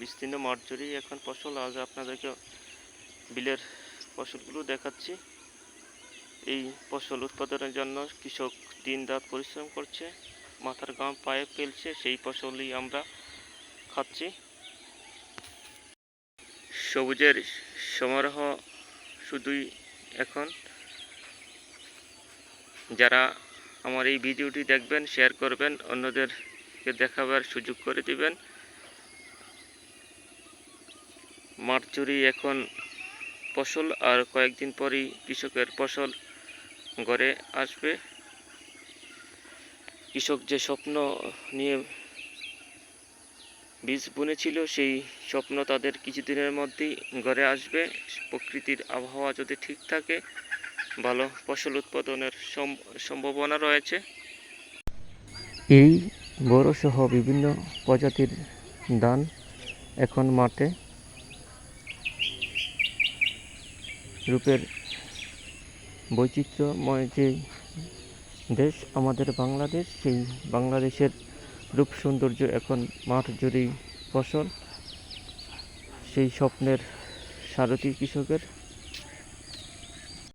বিস্তীর্ণ মাঠ জুড়েই এখন ফসল, আজ আপনাদেরকে বিলের ফসলগুলো দেখাচ্ছি। এই ফসল উৎপাদনের জন্য কৃষক দিন রাত পরিশ্রম করছে, মাথার গাম পায়ে ফেলছে, সেই ফসলই আমরা খাচ্ছি। সবুজের সমারোহ শুধুই এখন। যারা আমার এই ভিডিওটি দেখবেন শেয়ার করবেন, অন্যদেরকে দেখাবার সুযোগ করে দিবেন। মাঠ জুড়ে এখন ফসল আর কয়েকদিন পরই কৃষকের ফসল ঘরে আসবে। কৃষক যে স্বপ্ন নিয়ে বীজ বুনেছিল, সেই স্বপ্ন তাদের কিছুদিনের মধ্যেই ঘরে আসবে। প্রকৃতির আবহাওয়া যদি ঠিক থাকে, ভালো ফসল উৎপাদনের সম- সম্ভাবনা রয়েছে। এই বড়সহ বিভিন্ন প্রজাতির ধান এখন মাঠে রূপের বৈচিত্র্যময় যে দেশ আমাদের বাংলাদেশ, সেই বাংলাদেশের রূপ সৌন্দর্য এখন মাঠ জুড়েই ফসল সেই স্বপ্নের সারথি কৃষকের